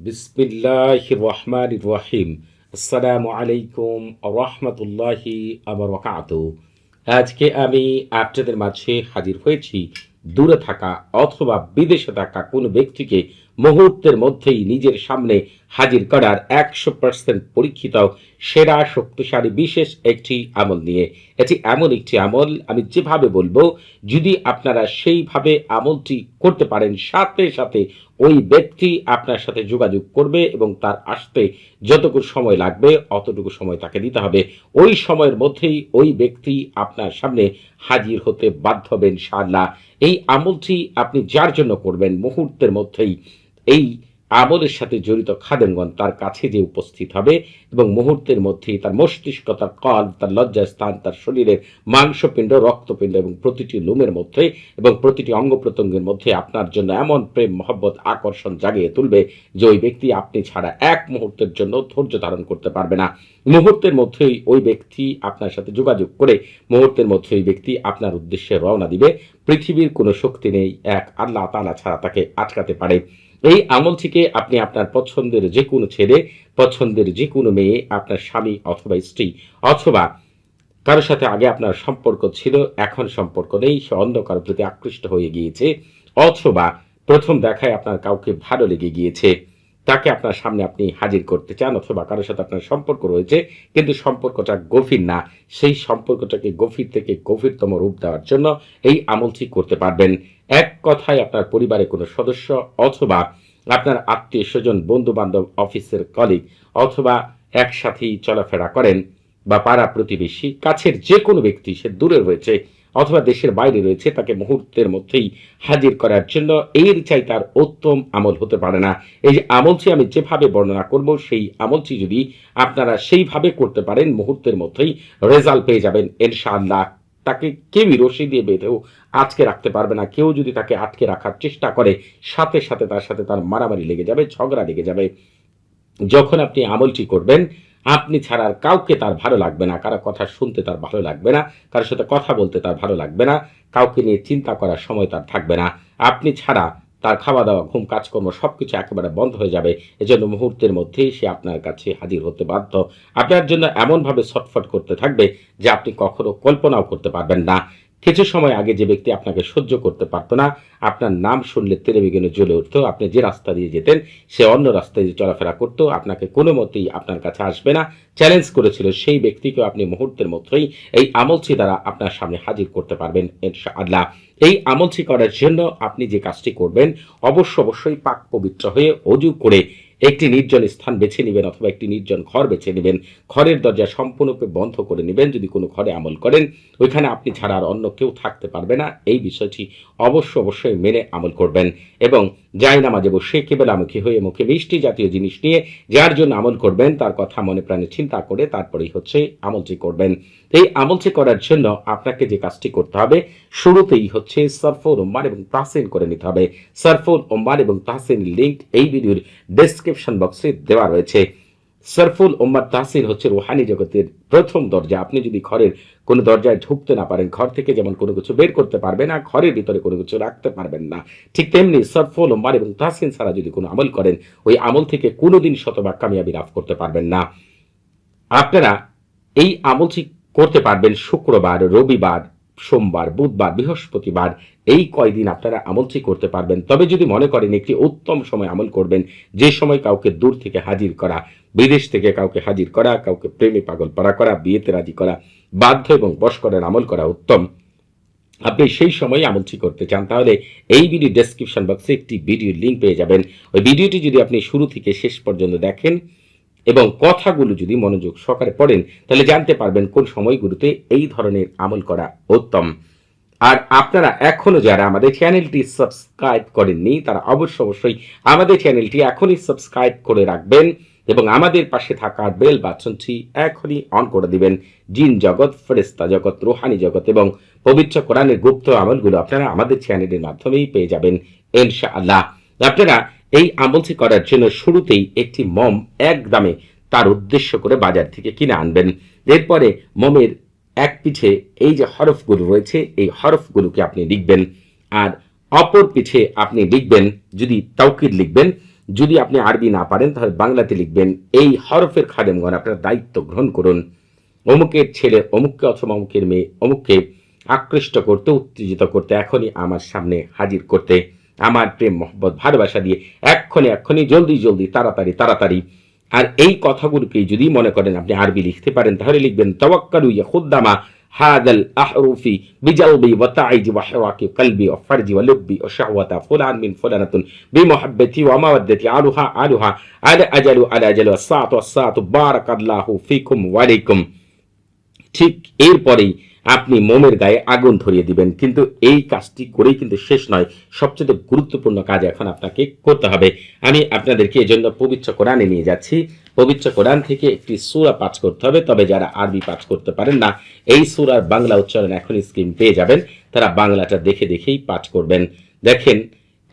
বিসমিল্লাহ রহমান রহিম আসসালামু আলাইকুম রহমতুল্লাহি আবরকাত আজকে আমি আপনাদের মাঝে হাজির হয়েছি দূরে থাকা অথবা বিদেশে থাকা কোনো ব্যক্তিকে মুহূর্তের মধ্যেই নিজের সামনে হাজির করার একশো পার্সেন্ট পরীক্ষিত, সেরা, শক্তিশালী, বিশেষ একটি আমল নিয়ে। এটি এমন একটি আমল, আমি যেভাবে বলব, যদি আপনারা সেইভাবে আমলটি করতে পারেন, সাথে সাথে ওই ব্যক্তি আপনার সাথে যোগাযোগ করবে এবং তার আসতে যতটুকু সময় লাগবে, অতটুকু সময় তাকে দিতে হবে। ওই সময়ের মধ্যেই ওই ব্যক্তি আপনার সামনে হাজির হতে বাধ্য হবেন, ইনশাআল্লাহ। এই আমলটি আপনি যার জন্য করবেন, মুহূর্তের মধ্যেই এই আমলের সাথে জড়িত খাদেমগণ তার কাছে যে উপস্থিত হবে এবং মুহূর্তের মধ্যেই তার মস্তিষ্ক, তার কল, তার লজ্জা স্থান তার শরীরের মাংসপিণ্ড, রক্তপিণ্ড এবং প্রতিটি লোমের মধ্যে এবং প্রতিটি অঙ্গ প্রত্যঙ্গের মধ্যে আপনার জন্য এমন প্রেম, মহব্বত, আকর্ষণ জাগিয়ে তুলবে যে ওই ব্যক্তি আপনি ছাড়া এক মুহূর্তের জন্য ধৈর্য ধারণ করতে পারবে না। মুহূর্তের মধ্যেই ওই ব্যক্তি আপনার সাথে যোগাযোগ করে মুহূর্তের মধ্যে ওই ব্যক্তি আপনার উদ্দেশ্যে রওনা দিবে। পৃথিবীর কোনো শক্তি নেই, এক আল্লাহ তালা ছাড়া তাকে আটকাতে পারে। এই আমল থেকে আপনি আপনার পছন্দের যে কোনো ছেলে, পছন্দের যে কোনো মেয়ে, আপনার স্বামী অথবা স্ত্রী অথবা কারোর সাথে আগে আপনার সম্পর্ক ছিল, এখন সম্পর্ক নেই, সে অন্ধকার প্রতি আকৃষ্ট হয়ে গিয়েছে অথবা প্রথম দেখায় আপনার কাউকে ভালো লেগে গিয়েছে। তাকে আপনার সামনে আপনি হাজির করতে চান অথবা কারোর সাথে আপনার সম্পর্ক রয়েছে, কিন্তু সম্পর্কটা গভীর না। সেই সম্পর্কটাকে গভীর থেকে গভীরতম রূপ দেওয়ার জন্য এই আমলটি করতে পারবেন। এক কথায় আপনার পরিবারের কোনো সদস্য অথবা আপনার আত্মীয় স্বজন বন্ধু বান্ধব অফিসের কলিগ অথবা একসাথেই চলাফেরা করেন বা পাড়া প্রতিবেশী, কাছের যে কোনো ব্যক্তি সে দূরে রয়েছে অথবা দেশের বাইরে রয়েছে, তাকে মুহূর্তের মধ্যেই হাজির করার জন্য। এর চাই তার উত্তম আমল হতে পারে না। এই যে আমলটি আমি যেভাবে বর্ণনা করব, সেই আমলটি যদি আপনারা সেইভাবে করতে পারেন, মুহূর্তের মধ্যেই রেজাল্ট পেয়ে যাবেন, ইনশাআল্লাহ। তাকে কেউই রশি দিয়ে বেঁধেও আটকে রাখতে পারবে না। কেউ যদি তাকে আটকে রাখার চেষ্টা করে, সাথে সাথে তার সাথে তার মারামারি লেগে যাবে, ঝগড়া লেগে যাবে। যখন আপনি আমলটি করবেন আপনি ছাড়া আর কাউকে তার ভালো লাগবে না। কারও কথা শুনতে তার ভালো লাগবে না। কারোর সাথে কথা বলতে তার ভালো লাগবে না। কাউকে নিয়ে চিন্তা করার সময় তার থাকবে না। আপনি ছাড়া তার খাওয়া দাওয়া ঘুম, কাজকর্ম সব কিছু একেবারে বন্ধ হয়ে যাবে। এজন্য মুহূর্তের মধ্যেই সে আপনার কাছে হাজির হতে বাধ্য। আপনার জন্য এমনভাবে ছটফট করতে থাকবে যে আপনি কখনো কল্পনাও করতে পারবেন না। কিছু সময় আগে যে ব্যক্তি আপনাকে সহ্য করতে পারতো না, আপনার নাম শুনলে তেরে বিঘ্নে জ্বলে উঠতো। আপনি যে রাস্তা দিয়ে যেতেন, সে অন্য রাস্তায় দিয়ে চলাফেরা করতো, আপনাকে কোনো মতেই আপনার কাছে আসবে না। চ্যালেঞ্জ করেছিল সেই ব্যক্তিকেও আপনি মুহূর্তের মধ্যেই এই আমলছি দ্বারা আপনার সামনে হাজির করতে পারবেন আল্লাহ এই আমলছি করার জন্য আপনি যে কাজটি করবেন, অবশ্য অবশ্যই পাক পবিত্র হয়ে অজু করে একটি নির্জন স্থান বেছে নেবেন অথবা একটি নির্জন ঘর বেছে নেবেন। ঘরের দরজা সম্পূর্ণরূপে বন্ধ করে নেবেন। যদি কোনো ঘরে আমল করেন, ওইখানে আপনি ছাড়া আর অন্য কেউ থাকতে পারবে না। এই বিষয়টি অবশ্য অবশ্যই মেনে আমল করবেন এবং যাই নামাজে বসে কেবেলামুখী হয়ে মুখে মিষ্টি জাতীয় জিনিস নিয়ে যার জন্য আমল করবেন, তার কথা মনে প্রাণে চিন্তা করে তারপরেই হচ্ছে আমলটি করবেন। এই আমলটি করার জন্য আপনাকে যে কাজটি করতে হবে, শুরুতেই হচ্ছে সরফোর ওম্বার এবং তাহসিন করে নিতে হবে। সরফোর ওম্বার এবং তাহসিন লিঙ্ক এই ভিডিওর ডেসক্রিপশন বক্সে দেওয়া রয়েছে। সরফুল ওম্মার তাহসিন হচ্ছে রুহানি জগতের প্রথম দরজা। আপনি যদি ঘরের কোনো দরজায় ঢুকতে না পারেন, ঘর থেকে যেমন কোনো কিছু বের করতে পারবেন না, ঘরের ভিতরে কোনো কিছু রাখতে পারবেন না। ঠিক তেমনি সরফুল ওম্মার এবং তাহসিন ছাড়া যদি কোনো আমল করেন, ওই আমল থেকে কোনোদিন শতভাগ কামিয়াবি লাভ করতে পারবেন না। আপনারা এই আমলটি করতে পারবেন শুক্রবার, রবিবার সোমবার, বুধবার, বৃহস্পতিবার এই কয়দিন আপনারা আমলটি করতে পারবেন। তবে যদি মনে করেন একটি উত্তম সময় আমল করবেন, যে সময় কাউকে দূর থেকে হাজির করা, বিদেশ থেকে কাউকে হাজির করা, কাউকে প্রেমে পাগল পাড়া করা, বিয়েতে রাজি করা, বাধ্য এবং বশ করার আমল করা উত্তম, আপনি সেই সময় আমলটি করতে চান, তাহলে এই ভিডিও ডেসক্রিপশন বক্সে একটি ভিডিও লিঙ্ক পেয়ে যাবেন। ওই ভিডিওটি যদি আপনি শুরু থেকে শেষ পর্যন্ত দেখেন এবং কথাগুলো যদি মনোযোগ সহকারে পড়েন, তাহলে জানতে পারবেন কোন সময়গুলোতে এই ধরনের আমল করা উত্তম। আর আপনারা এখনও যারা আমাদের চ্যানেলটি সাবস্ক্রাইব করেননি, তারা অবশ্য অবশ্যই আমাদের চ্যানেলটি এখনই সাবস্ক্রাইব করে রাখবেন এবং আমাদের পাশে থাকা বেল বাটনটি এখনই অন করে দিবেন। জিন জগৎ ফেরেস্তা জগৎ, রোহানি জগৎ এবং পবিত্র কোরআনের গুপ্ত আমলগুলো আপনারা আমাদের চ্যানেলের মাধ্যমেই পেয়ে যাবেন, ইনশাআল্লাহ। আপনারা এই আমলটি করার জন্য শুরুতেই একটি মম এক দামে তার উদ্দেশ্য করে বাজার থেকে কিনে আনবেন। এরপরে মমের এক পিঠে এই যে হরফগুলো রয়েছে, এই হরফগুলোকে আপনি লিখবেন। আর অপর পিঠে আপনি লিখবেন, যদি তাওকির লিখবেন, যদি আপনি আরবি না পারেন, তাহলে বাংলাতে লিখবেন, এই হরফের খাদেমগণ আপনার দায়িত্ব গ্রহণ করুন। অমুকের ছেলে অমুককে অথবা অমুকের মেয়ে অমুককে আকৃষ্ট করতে, উত্তেজিত করতে, এখনই আমার সামনে হাজির করতে। আমার প্রেম, মহব্বত, ভালোবাসা দিয়ে এক্ষণে এক্ষণে জলদি জলদি, তাড়াতাড়ি তাড়াতাড়ি। আর এই কথাগুলোকে যদি মনে করেন আপনি আরবি লিখতে পারেন, তাহলে লিখবেন, তওয়াক্কালু ইয়া খুদ্দামা হাদাল আহরুফি বিজালবি ওয়া কলবি ওয়া ফারজি ওয়া ওয়া শাহওয়াতা ফুলান মিন ফুলানাতুন ওয়া আলুহা আলুহা আলা আজালু আলা আজালু বারাকাল্লাহু ফিকুম ওয়া আলাইকুম ঠিক এরপরেই আপনি মোমের গায়ে আগুন ধরিয়ে দিবেন। কিন্তু এই কাজটি করেই কিন্তু শেষ নয়। সবচেয়ে গুরুত্বপূর্ণ কাজ এখন আপনাকে করতে হবে। আমি আপনাদেরকে এজন্য পবিত্র কোরআনে নিয়ে যাচ্ছি। পবিত্র কোরআন থেকে একটি সুরা পাঠ করতে হবে। তবে যারা আরবি পাঠ করতে পারেন না, এই সুরার বাংলা উচ্চারণ এখন স্ক্রিন পেয়ে যাবেন। তারা বাংলাটা দেখে দেখেই পাঠ করবেন। দেখেন,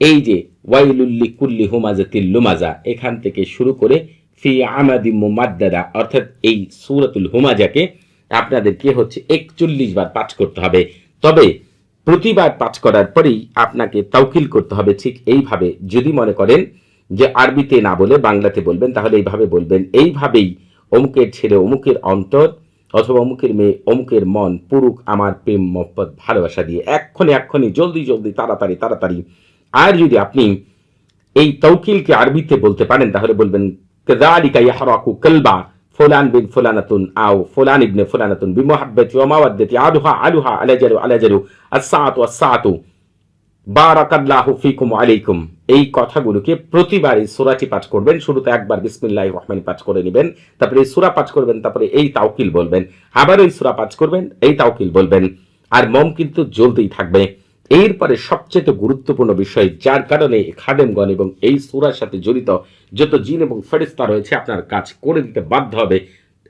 এই যে ওয়াইলুল্লি কুল্লি হুমাজাতিল লুমাজা, এখান থেকে শুরু করে ফি আমাদি মুমাদ্দাদা, অর্থাৎ এই সুরাতুল হুমাজাকে আপনাদেরকে হচ্ছে একচল্লিশ বার পাঠ করতে হবে। তবে প্রতিবার পাঠ করার পরেই আপনাকে তাউকিল করতে হবে ঠিক এইভাবে। যদি মনে করেন যে আরবিতে না বলে বাংলাতে বলবেন, তাহলে এইভাবে বলবেন। এইভাবেই অমুকের ছেলে অমুকের অন্তর অথবা অমুকের মেয়ে, অমুকের মন, পুরুক, আমার প্রেম, মহব্বত, ভালোবাসা দিয়ে এক্ষণে এক্ষণে জলদি জলদি, তাড়াতাড়ি তাড়াতাড়ি। আর যদি আপনি এই তৌকিলকে আরবিতে বলতে পারেন, তাহলে বলবেন কেদারিকা ইহারাকু কেলবা। ফুলান বিন ফুলানাতুন আও ফুলান ইবনে ফুলানাতুন বি ওয়া মাওয়াদ্দাতি আলুহা আলুহা আলাজালু আলাজালু আস-সাআতু বারাকাল্লাহু ফিকুম আলাইকুম এই কথাগুলোকে প্রতিবারই সুরাটি পাঠ করবেন। শুরুতে একবার বিসমিল্লাহ রহমান পাঠ করে নেবেন। তারপরে এই সুরা পাঠ করবেন, তারপরে এই তাওকিল বলবেন। আবার ওই সুরা পাঠ করবেন, এই তাওকিল বলবেন। আর মম কিন্তু জ্বলতেই থাকবে। এরপরে সবচেয়ে গুরুত্বপূর্ণ বিষয়, যার কারণে খাদেমগণ এবং এই সূরার সাথে জড়িত যত জিন এবং ফেরেশতা রয়েছে, আপনার কাজ করে দিতে বাধ্য হবে।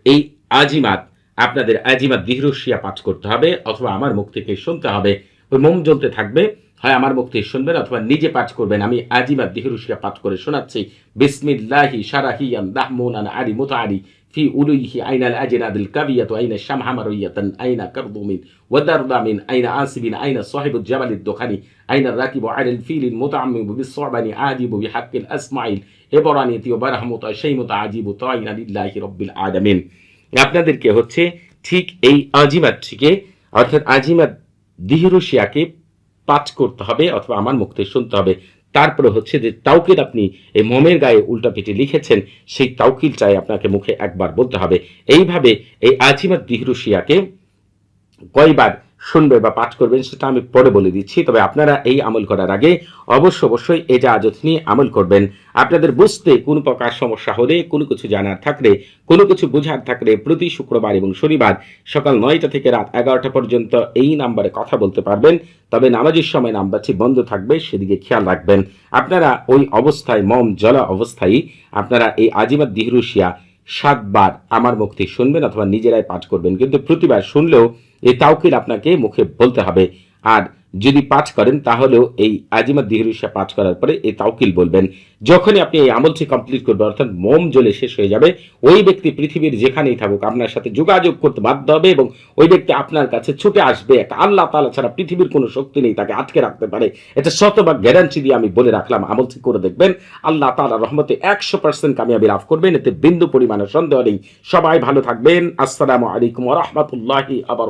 এই আজিমাত, আপনাদের আজিমাত দিহরসিয়া পাঠ করতে হবে, অথবা আমার মুখ থেকে শুনতে হবে। ওই মোম জ্বলতে থাকবে। হয় আমার মুখ থেকে শুনবেন অথবা নিজে পাঠ করবেন। আমি আজিমাত দিহরসিয়া পাঠ করে শোনাচ্ছি। বিসমিল্লাহি সারাহিয়ান দাহমুনান আরি মুতাআরি في ألويه أين الأجناد الكبية أين الشمح مرية أين كرض من ودرد من أين آسب أين صاحب الجبل الدخني أين الراكب على الفيل المتعمم بالصعبان عاجب بحق الأسماع الإبرانية وبرحمة شيء متعجب طائن لله رب العالمين আপনাদেরকে হচ্ছে ঠিক এই আজিমাতটিকে অর্থাৎ আজিমাত দিহরুশিয়াকে পাঠ করতে হবে অথবা আমার মুখ থেকে শুনতে হবে তারপরে হচ্ছে যে তাউকিল আপনি এই মোমের গায়ে উল্টা লিখেছেন, সেই তাউকিলটাই আপনাকে মুখে একবার বলতে হবে। এইভাবে এই আজিমাত দিহরুশিয়াকে কয়বার শুনবে বা পাঠ করবেন, সেটা আমি পরে বলে দিচ্ছি। তবে আপনারা এই আমল করার আগে অবশ্য অবশ্যই এই জাহাজত নিয়ে আমল করবেন, আপনাদের বুঝতে কোনো প্রকার সমস্যা হলে, কোনো কিছু জানার থাকলে, কোনো কিছু বোঝার থাকলে প্রতি শুক্রবার এবং শনিবার সকাল নয়টা থেকে রাত এগারোটা পর্যন্ত এই নাম্বারে কথা বলতে পারবেন। তবে নামাজের সময় নাম্বারটি বন্ধ থাকবে, সেদিকে খেয়াল রাখবেন। আপনারা ওই অবস্থায়, মম জলা অবস্থায় আপনারা এই আজিমাত দিহরুশিয়া সাতবার আমার থেকে শুনবেন অথবা নিজেরাই পাঠ করবেন। কিন্তু প্রতিবার শুনলেও এই তাওকিল আপনাকে মুখে বলতে হবে। আর যদি পাঠ করেন, তাহলেও এই আজিমাত দিহরুষা পাঠ করার পরে এই তাওকিল বলবেন, যখনই আপনি এই আমলটি কমপ্লিট করবেন, অর্থাৎ মোম জ্বলে শেষ হয়ে যাবে, ওই ব্যক্তি পৃথিবীর যেখানেই থাকুক, আপনার সাথে যোগাযোগ করতে বাধ্য হবে এবং ওই ব্যক্তি আপনার কাছে ছুটে আসবে। একটা আল্লাহ তালা ছাড়া পৃথিবীর কোনো শক্তি নেই, তাকে আটকে রাখতে পারে। এটা শতভাগ গ্যারান্টি দিয়ে আমি বলে রাখলাম আমলটি করে দেখবেন। আল্লাহ তালা রহমতে একশো পার্সেন্ট কামিয়াবি লাভ করবেন, এতে বিন্দু পরিমাণে সন্দেহ নেই। সবাই ভালো থাকবেন। আসসালামু আলাইকুম রহমতুল্লাহি আবার